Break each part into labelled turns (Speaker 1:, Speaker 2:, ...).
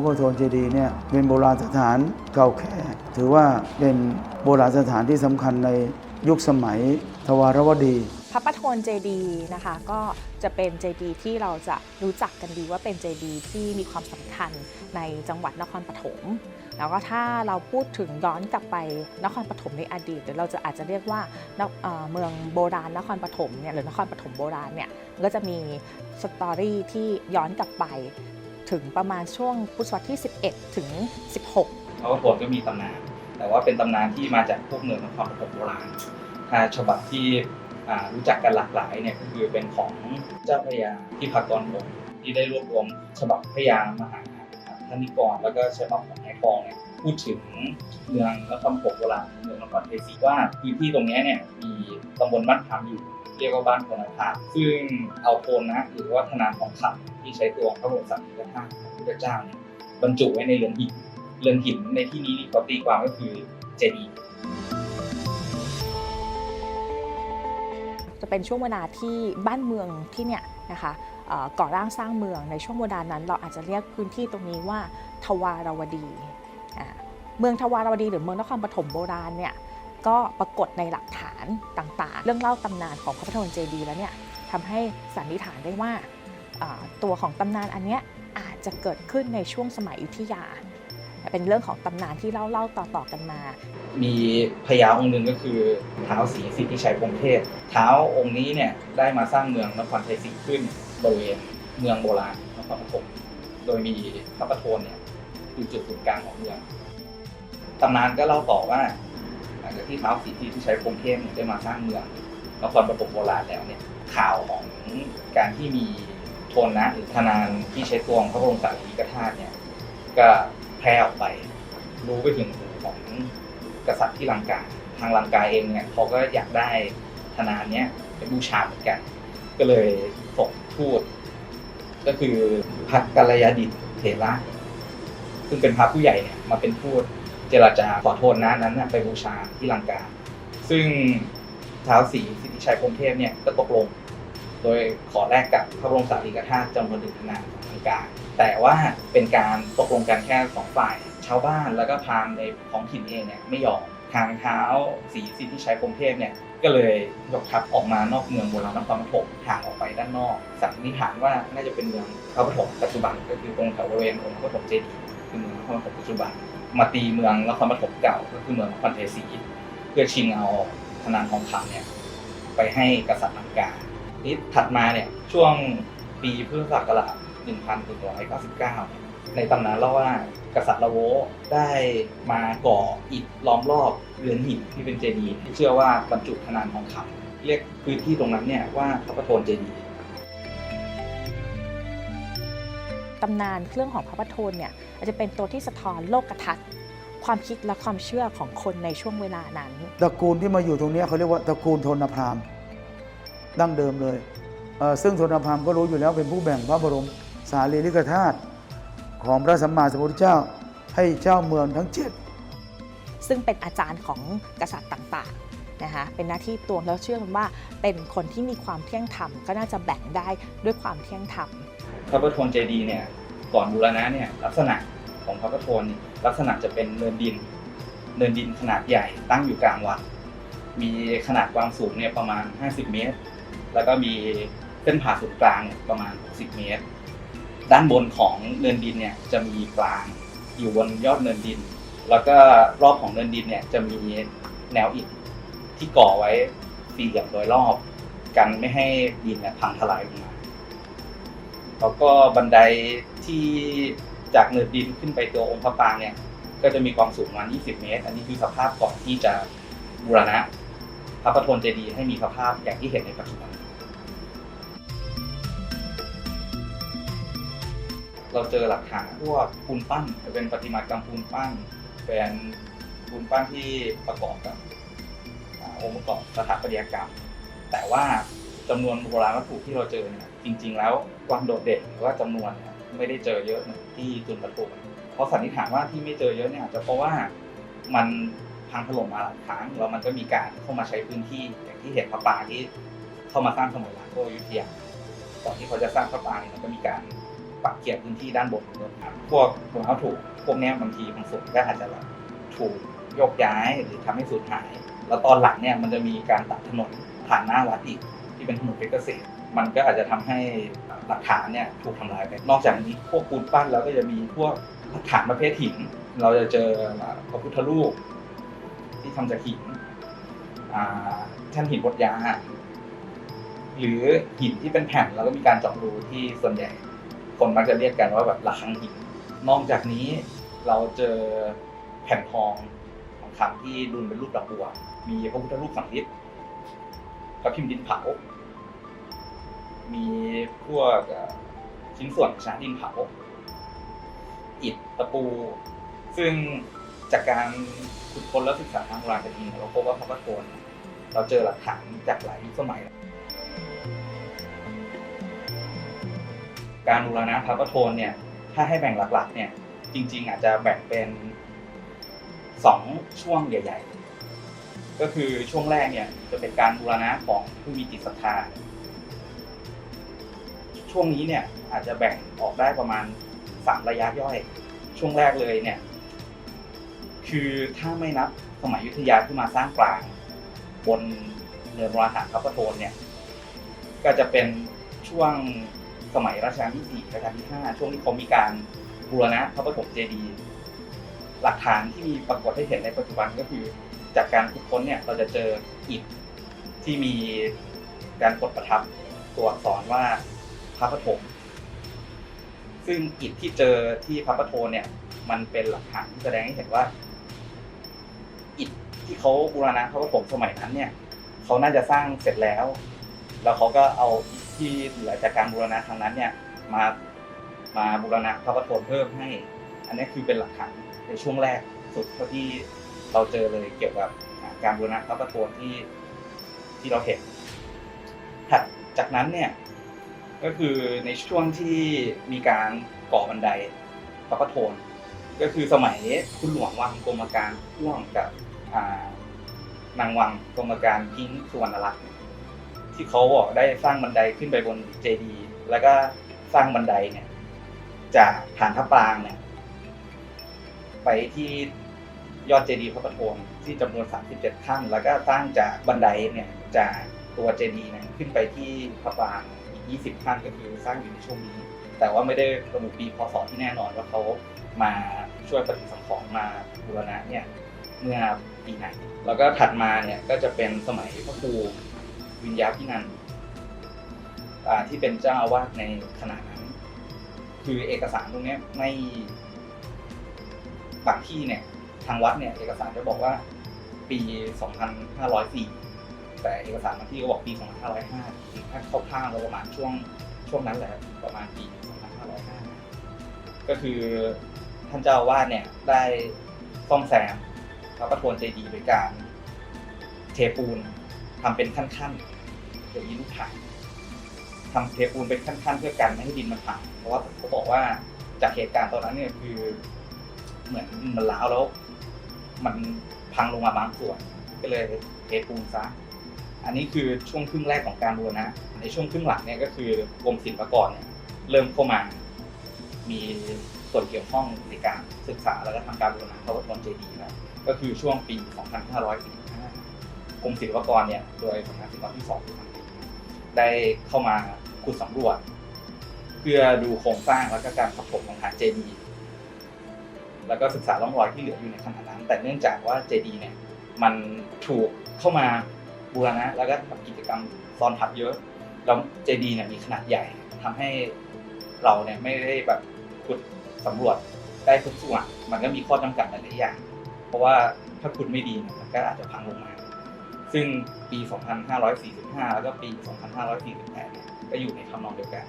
Speaker 1: งพระพุทธโธเจดีเนี่ยเป็นโบราณสถานเก่าแก่ถือว่าเป็นโบราณสถานที่สำคัญในยุคสมัยทวารวดี
Speaker 2: พระประโทนเจดีนะคะก็จะเป็นเจดีที่เราจะรู้จักกันดีว่าเป็นเจดีที่มีความสำคัญในจังหวัดนครปฐมแล้วก็ถ้าเราพูดถึงย้อนกลับไปนครปฐมในอดีตเราจะอาจจะเรียกว่าเเมืองโบราณนครปฐมเนี่ยหรือนครปฐมโบราณเนี่ยก็จะมีสตอรี่ที่ย้อนกลับไป ถึงประมาณช่วงพุทธศตวรรษที่ 11 ถึง 16
Speaker 3: พระประโทนก็มีตำนาน แต่ว่าเป็นตำนานที่มาจากพวกเมืองนครปฐมโบราณถ้าฉบับที่รู้จักกันหลากหลายเนี่ยก็คือเป็นของเจ้าพระยาที่พักกรบกที่ได้รวบรวมฉบับพระยามหาธนิกรแล้วก็ฉบับของนายกองเนี่ยพูดถึงเมืองนครปฐมโบราณเมืองนครเทศีว่าพื้นที่ตรงนี้เนี่ยมีตำบลบ้านพามอยู่ เรียกว่าบ้านโพนาพามซึ่งเอาโพนนะหรือว่าธนานทองคำที่ใช้ตัวพระบรมสารีริกธาตุของพระพุทธเจ้าเนี่ยบรรจุไว้ในเรือนหินเรือนหินในที่นี้เขาตีความก็คือเจดีย์
Speaker 2: จะเป็นช่วงเวลาที่บ้านเมืองที่เนี่ยนะคะก่อร่างสร้างเมืองในช่วงเวลานั้น เราอาจจะเรียกพื้นที่ตรงนี้ว่าทวารวดี เมืองทวารวดีหรือเมืองนครปฐมโบราณเนี่ย ก็ปรากฏในหลักฐานต่างๆ เรื่องเล่าตำนานของพระพุทธมนต์เจดีย์แล้วเนี่ยทำให้สันนิษฐานได้ว่าตัวของตำนานอันเนี้ยอาจจะเกิดขึ้นในช่วงสมัยอยุธยา เป็นเรื่องของตำนานที่เล่าเล่าๆต่อๆกันมา
Speaker 3: มีพญาองค์หนึ่งก็คือเท้าวศรีสิทธิชัยพรหมเทพเท้าองค์นี้เนี่ยได้มาสร้างเมืองนครไทยศรีขึ้นบริเวณเมืองโบราณนครปฐมโดยมีพระประโทนเนี่ยอยู่จุดศูนย์กลางของเมืองตำนานก็เล่าต่อว่า ลังจากที่เท้าวศรีสิทธิชัยพรหมเทพเนี่ยได้มาสร้างเมืองนครปฐมโบราณแล้วเนี่ยข่าวของการที่มีโทนนะหรือธนานที่ใช้ตัวของพระบรมสารีริกธาตุเนี่ยก็แพร่ออกไปรู้ไปถึงหูของกษัตริย์ที่ลังกาทางลังกาเองเนี่ยเขาก็อยากได้ธนานเนี้ยเป็นบูชาเหมือนกัน ก็เลยส่งทูตก็คือพระกัลยาดิษฐ์เถระซึ่งเป็นพระผู้ใหญ่เนี่ยมาเป็นทูต เจรจาขอโทษนะนั้นนะไปบูชาที่ลังกา ซึ่งท้าวศรีสิทธิชัยพรมเทพเนี่ยก็ตกลง โดยขอแลกกับพระบรมสารีริกธาตุจำนวนหนึ่งธนานของลังกา แต่ว่าเป็นการตกลงกันแค่สองฝ่าย ชาวบ้านแล้วก็พราหมณ์ในท้องถิ่นเองเนี่ยไม่ยอมทางเท้าสีสิทธิชัยพรมเทพเนี่ยก็เลยยกทัพออกมานอกเมืองโบราณนครปฐมห่างออกไปด้านนอก สันนิษฐานว่าน่าจะเป็นเมืองนครปฐมปัจจุบันก็คือตรงแถวบริเวณองค์พระปฐมเจดีย์คือเมืองนครปฐมปัจจุบัน มาตีเมืองนครปฐมเก่าก็คือเมืองนครเทศรีเพื่อชิงเอาธนานทองคำเนี่ยไปให้กษัตริย์ลังกานี้ถัดมาเนี่ยช่วงปีพุทธศักราช1199เนี่ยในตำนานเล่าว่ากษัตริย์ละโวได้มาก่ออิฐล้อมรอบเรือนหินที่เป็นเจดีย์ที่เชื่อว่าบรรจุธนานทองคำเรียกพื้นที่ตรงนั้นเนี่ยว่าพระประโทนเจดีย์ำ
Speaker 2: นานเครื่องของพระประโทนเนี่ยอาจจะเป็นตัวที่สะท้อนโลกทัศน์ความคิดและความเชื่อของคนในช่วงเวลานั้น
Speaker 1: ตระกูลที่มาอยู่ตรงเนี้ยเขาเรียกว่าตระกูลโทนพราหมณ์ดั้งเดิมเลยเอ่อซึ่งโทนพราหมณ์ก็รู้อยู่แล้วเป็นผู้แบ่งพระบรมสารีริกธาตุของพระสัมมาสัมพุทธเจ้าให้เจ้าเมืองทั้งเจ็ด
Speaker 2: ซึ่งเป็นอาจารย์ของกษัตริย์ต่างๆนะคะเป็นหน้าที่ตัวแล้วเชื่อกันว่าเป็นคนที่มีความเที่ยงธรรมก็น่าจะแบ่งได้ด้วยความเที่ยงธรรม
Speaker 3: พระประโทนเจดีย์เนี่ย ก่อนบูรณะเนี่ยลักษณะของพระประโทนเนี่ยลักษณะจะเป็นเนินดิน เนินดินขนาดใหญ่ตั้งอยู่กลางวัด มีขนาดความสูงเนี่ยประมาณ 50 เมตร แล้วก็มีเส้นผ่าศูนย์กลางประมาณ 60 เมตร ด้านบนของเนินดินเนี่ยจะมีปรางอยู่บนยอดเนินดิน แล้วก็รอบของเนินดินเนี่ยจะมีแนวอิฐที่ก่อไว้สี่เหลี่ยมโดยรอบ กันไม่ให้ดินเนี่ยพังทลายลงมา แล้วก็บันได ที่จากเนินดินขึ้นไปตัวองค์พระปางเนี่ย ก็จะมีความสูงประมาณ 20 เมตร อันนี้คือสภาพก่อนที่จะบูรณะ พระประทนเจดีย์ให้มีสภาพอย่างที่เห็นในปัจจุบัน เราเจอหลักฐานพวกปูนปั้นเป็นประติมากรรมปูนปั้น เป็นปูนปั้นที่ประกอบกับองค์ประกอบสถาปัตยกรรม แต่ว่าจำนวนโบราณวัตถุที่เราเจอเนี่ยจริง ๆ แล้วความโดดเด่นหรือว่าจำนวนเนี่ย ไม่ได้เจอเยอะเหมือนที่จุนปะตูเพราะสันนิษฐานว่าที่ไม่เจอเยอะเนี่ยอาจจะเพราะว่ามันพังถล่มมาหลายครั้งแล้วมันก็มีการเข้ามาใช้พื้นที่อย่างที่เห็นพระปรางที่เข้ามาสร้างสมัยหลังโกอยุธยาก่อนที่เขาจะสร้างพระปรางเนี่ยมันก็มีการปรับเกี่ยพื้นที่ด้านบนด้วยครับพวกรองเท้าถูกพวกนี้บางทีบางส่วนก็อาจจะแบบถูกโยกย้ายหรือทำให้สูญหาย แล้วตอนหลังเนี่ยมันจะมีการตัดถนนผ่านหน้าวัดอีกที่เป็นถนนเพชรเกษม มันก็อาจจะทำให้หลักฐานเนี่ยถูกทำลายไป นอกจากนี้พวกปูนปั้นแล้วก็จะมีพวกหลักฐานประเภทหิน เราจะเจอพระพุทธรูปที่ทำจากหินอ่าแท่นหินบดยา หรือหินที่เป็นแผ่นแล้วก็มีการเจาะรูที่ส่วนใหญ่ คนมักจะเรียกกันว่าแบบระฆังหิน นอกจากนี้เราเจอแผ่นทองของคำที่ดุลเป็นรูปดอกบัว มีพระพุทธรูปสังฤทธิ์พระพิมพ์ดินเผา มีพวกชิ้นส่วนช้าดินเผาอิฐตะปู ซึ่งจากการขุดค้นและศึกษาทางโบราณคดีเราพบว่าพระประโคนเราเจอหลักฐานจากหลายยุคสมัย การบูรณะพระประโทนเนี่ย ถ้าให้แบ่งหลักๆ เนี่ย จริง ๆ อาจจะแบ่งเป็นสองช่วงใหญ่ ๆ ก็คือช่วงแรกเนี่ยจะเป็นการบูรณะของผู้มีจิตศรัทธา ช่วงนี้เนี่ยอาจจะแบ่งออกได้ประมาณสามระยะย่อย ช่วงแรกเลยเนี่ย คือถ้าไม่นับสมัยยุทธยาที่มาสร้างกลาง บนเนินวราหารพระประโทนเนี่ย ก็จะเป็นช่วงสมัยรัชกาลที่สี่รัชกาลที่ห้าช่วงที่เขามีการบูรณะพระปฐมเจดีย์หลักฐานที่มีปรากฏให้เห็นในปัจจุบันก็คือ จากการขุดค้นเนี่ยเราจะเจออิฐที่มีการกดประทับตัวอักษรว่า พระปฐมซึ่งอิฐที่เจอที่พระประโทเนี่ย มันเป็นหลักฐานที่แสดงให้เห็นว่า อิฐที่เขาบูรณะพระปฐมสมัยนั้นเนี่ยเขาน่าจะสร้างเสร็จแล้ว แล้วเขาก็เอาอิฐที่เหลือจากการบูรณะครั้งนั้น เนี่ยมามาบูรณะพระประโทเพิ่มให้ อันนี้คือเป็นหลักฐานในช่วงแรกสุดเท่าที่เราเจอเลยเกี่ยวกับการบูรณะพระประโทที่ที่เราเห็นถัดจากนั้นเนี่ย ก็คือในช่วงที่มีการก่อบันไดพระประโทน ก็คือสมัยคุณหลวงวังกรมการร่วมกับนางวังกรมการพิงสุวรรณรัตน์ที่เขาบอกได้สร้างบันไดขึ้นไปบนเจดีย์แล้วก็สร้างบันไดเนี่ย จากฐานทับปรางเนี่ย ไปที่ยอดเจดีย์พระประโทนที่จำนวน 37ขั้น แล้วก็สร้างจากบันไดเนี่ยจากตัวเจดีย์เนี่ยขึ้นไปที่พระปราง อีก20ขั้นก็คือสร้างอยู่ในช่วงนี้ แต่ว่าไม่ได้ระบุปีพศที่แน่นอนว่าเขามาช่วยปฏิสังขรณ์มาบูรณะเนี่ยเมื่อปีไหน แล้วก็ถัดมาเนี่ยก็จะเป็นสมัยพระครูวิญญาพินันท์ที่เป็นเจ้าอาวาสในขณะนั้น คือเอกสารตรงนี้ไม่บางที่เนี่ยทางวัดเนี่ยเอกสารจะบอกว่าปี 2504 แต่เอกสารบางที่ก็บอกปี 2505ถ้าคร่าวๆก็ประมาณช่วงช่วงนั้นแหละประมาณปี2505ก็คือท่านเจ้าอาวาสเนี่ยได้ซ่อมแซมพระประโทนเจดีย์โดยการเทปูนทำเป็นขั้นๆอย่างนี้ลูกถ่ายทำเทปูนเป็นขั้นๆ เพื่อกันไม่ให้ดินมันพังเพราะว่าเขาบอกว่าจากเหตุการณ์ตอนนั้นเนี่ยคือ เหมือนมันล้าวแล้ว มันพังลงมาบางส่วน ก็เลยเทปูนซะ อันนี้คือช่วงครึ่งแรกของการบูรณะ ในช่วงครึ่งหลังเนี่ยก็คือกรมศิลปากรเนี่ยเริ่มเข้ามา มีส่วนเกี่ยวข้องในการศึกษาแล้วก็ทำการบูรณะพระพุทธมนเจดีย์แล้วก็คือช่วงปี 2545กรมศิลปากรเนี่ยโดยสำนักศิลปที่สองได้เข้ามาขุดสำรวจ เพื่อดูโครงสร้างแล้วก็การประกบของฐานเจดีย์แล้วก็ศึกษาร่องรอยที่เหลืออยู่ในขณะนั้น แต่เนื่องจากว่าเจดีย์เนี่ยมันถูกเข้ามา บูรณะแล้วก็ทำกิจกรรมซ้อนทับเยอะแล้วเจดีเนี่ยมีขนาดใหญ่ทำให้เราเนี่ยไม่ได้แบบขุดสำรวจได้ทุกส่วนมันก็มีข้อจำกัดหลายๆอย่าง เพราะว่าถ้าขุดไม่ดีมันก็อาจจะพังลงมา ซึ่งปี 2545 แล้วก็ปี 2548เนี่ยก็อยู่ในทำนองเดียวกัน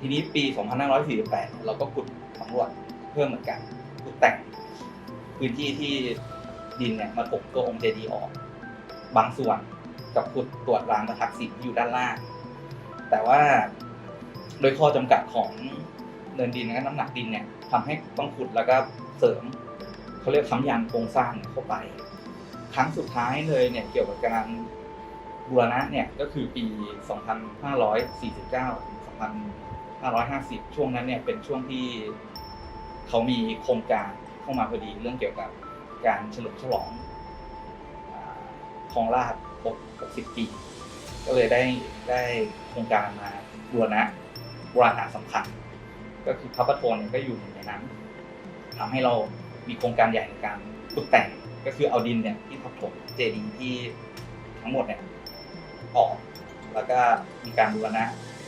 Speaker 3: ทีนี้ปี 2548เนี่ยเราก็ขุดสำรวจเพิ่มเหมือนกันขุดแต่งพื้นที่ที่ดินเนี่ยมาถมตัวองค์เจดีย์ออก บางส่วน กับขุดตรวจรางประทักษิณที่อยู่ด้านล่าง แต่ว่าโดยข้อจำกัดของเนินดินและน้ำหนักดินเนี่ยทำให้ต้องขุดแล้วก็เสริมเขาเรียกค้ำยันโครงสร้างเข้าไป ครั้งสุดท้ายเลยเนี่ยเกี่ยวกับการบูรณะเนี่ยก็คือปี 2549ถึง550 ช่วงนั้นเนี่ยเป็นช่วงที่เขามีโครงการเข้ามาพอดีเรื่องเกี่ยวกับการเฉลิมฉลองอ่าครองราช 60 ปี ก็เลยได้ได้โครงการมาบูรณะโบราณสถานสำคัญ ก็คือพระประโทนก็อยู่ในนั้นทำให้เรามีโครงการใหญ่ในการตกแต่งก็คือเอาดินเนี่ยที่ทับถมเจดีย์ที่ทั้งหมดเนี่ยออก แล้วก็มีการบูรณะ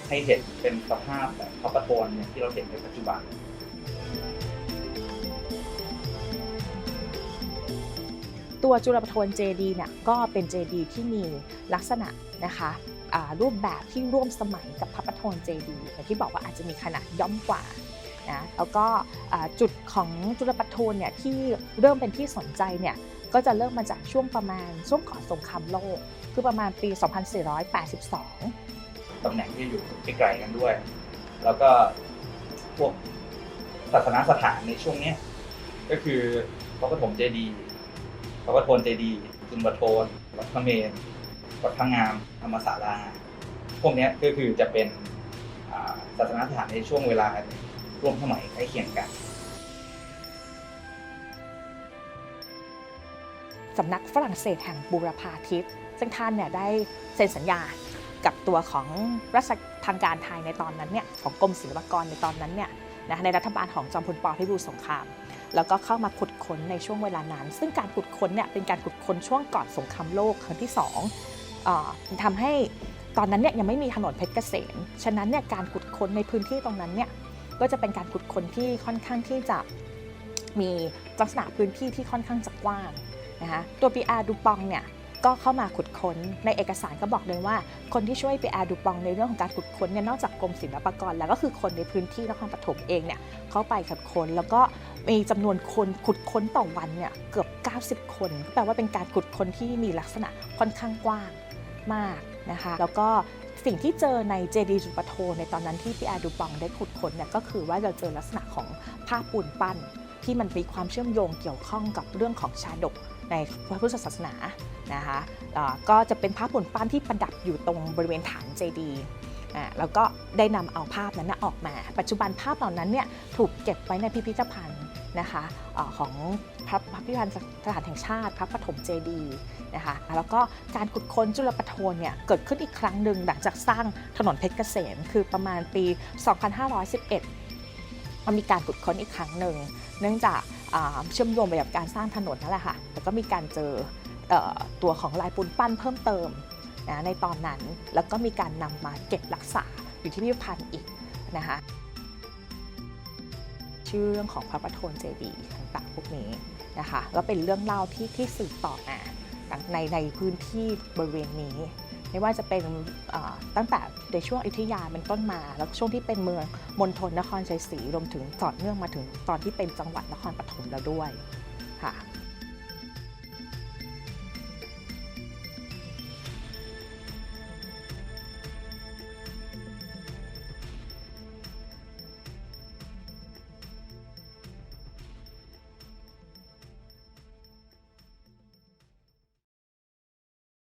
Speaker 3: ให้เห็นเป็นสภาพแบบพระประโทนเนี่ยที่เราเห็นในปัจจุบัน
Speaker 2: ตัวจุลปทวนเจดีเนี่ยก็เป็นเจดีที่มีลักษณะนะคะรูปแบบที่ร่วมสมัยกับพระประทนเจดีอย่างที่บอกว่าอาจจะมีขนาดย่อมกว่านะแล้วก็จุดของจุลปทวนเนี่ยที่เริ่มเป็นที่สนใจเนี่ยก็จะเริ่มมาจากช่วงประมาณช่วงก่อนสงครามโลก คือประมาณปี 2482
Speaker 3: ตำแหน่งที่อยู่ใกลกันด้วย แล้วก็พวกศาสนาสถานในช่วงนี้ก็คือพระปฐมเจดีย์ พระปฐมเจดีจุลปโทนวัดพระเมรุวัดพระงามธรรมศาลาพวกนี้ก็คือจะเป็นศาสนสถานในช่วงเวลาร่วมสมัยใกล้เคียงกัน
Speaker 2: สำนักฝรั่งเศสแห่งบูรพาทิตย์ซึ่งท่านเนี่ยได้เซ็นสัญญากับตัวของรัชทางการไทยในตอนนั้นเนี่ยของกรมศิลปากรในตอนนั้นเนี่ยนะในรัฐบาลของจอมพลปพิบูลสงคราม แล้วก็เข้ามาขุดค้นในช่วงเวลานั้น ซึ่งการขุดค้นเนี่ยเป็นการขุดค้นช่วงก่อนสงครามโลกครั้งที่สองอทำให้ตอนนั้นเนี่ยยังไม่มีถนนเพชรเกษม ฉะนั้นเนี่ยการขุดค้นในพื้นที่ตรงนั้นเนี่ยก็จะเป็นการขุดค้นที่ค่อนข้างที่จะมีลักษณะพื้นที่ที่ค่อนข้างจะกว้างนะคะตัวปีอาร์ดูปองเนี่ย ก็เข้ามาขุดค้นในเอกสารก็บอกเลยว่า คนที่ช่วยไปีอร์ดูปองในเรื่องของการขุดค้นเนี่ยนอกจากกรมศิลปากรแล้วก็คือคนในพื้นที่นครปฐมเองเนี่ยเขาไปขุดค้นแล้วก็มีจำนวนคนขุดค้นต่อวันเนี่ยเกือบ 90 คนแปลว่าเป็นการขุดค้นที่มีลักษณะค่อนข้างกว้างมากนะคะแล้วก็สิ่งที่เจอในเจดีย์จุปโทในตอนนั้นที่พี่อาร์ดูปองได้ขุดค้นเนี่ยก็คือว่าเราเจอลักษณะของภาพปูนปั้นที่มันมีความเชื่อมโยงเกี่ยวข้องกับเรื่องของชาดก ในพระพุทธศาสนานะคะก็จะเป็นภาพปูนปั้นที่ประดับอยู่ตรงบริเวณฐานเจดีย์แล้วก็ได้นำเอาภาพนั้นออกมา ปัจจุบันภาพเหล่านั้นเนี่ยถูกเก็บไว้ในพิพิธภัณฑ์นะคะอของพระพิพิธภัณฑ์สถานแห่งชาติ พระปฐมเจดีย์นะคะแล้วก็การขุดค้นจุลปโทนเนี่ยเกิดขึ้นอีกครั้งหนึ่งหลังจากสร้างถนนเพชรเกษมคือประมาณปี 2511มันมีการขุดค้นอีกครั้งหนึ่ง เนื่องจาก เชื่อมโยงไปกับการสร้างถนนนั่นแหละค่ะ แล้วก็มีการเจอตัวของลายปูนปั้นเพิ่มเติมนะในตอนนั้น แล้วก็มีการนำมาเก็บรักษาอยู่ที่พิพิธภัณฑ์อีกนะคะชื่อเรื่องของพระประโทนเจดีย์ต่างๆพวกนี้นะคะแล้วเป็นเรื่องเล่าที่ที่สืบต่อมาในในพื้นที่บริเวณนี้ ไม่ว่าจะเป็นตั้งแต่ในช่วงอยุธยาเป็นต้นมา แล้วช่วงที่เป็นเมืองมณฑลนครชัยศรีรวมถึงต่อเนื่องมาถึงตอนที่เป็นจังหวัดนครปฐมแล้วด้วยค่ะ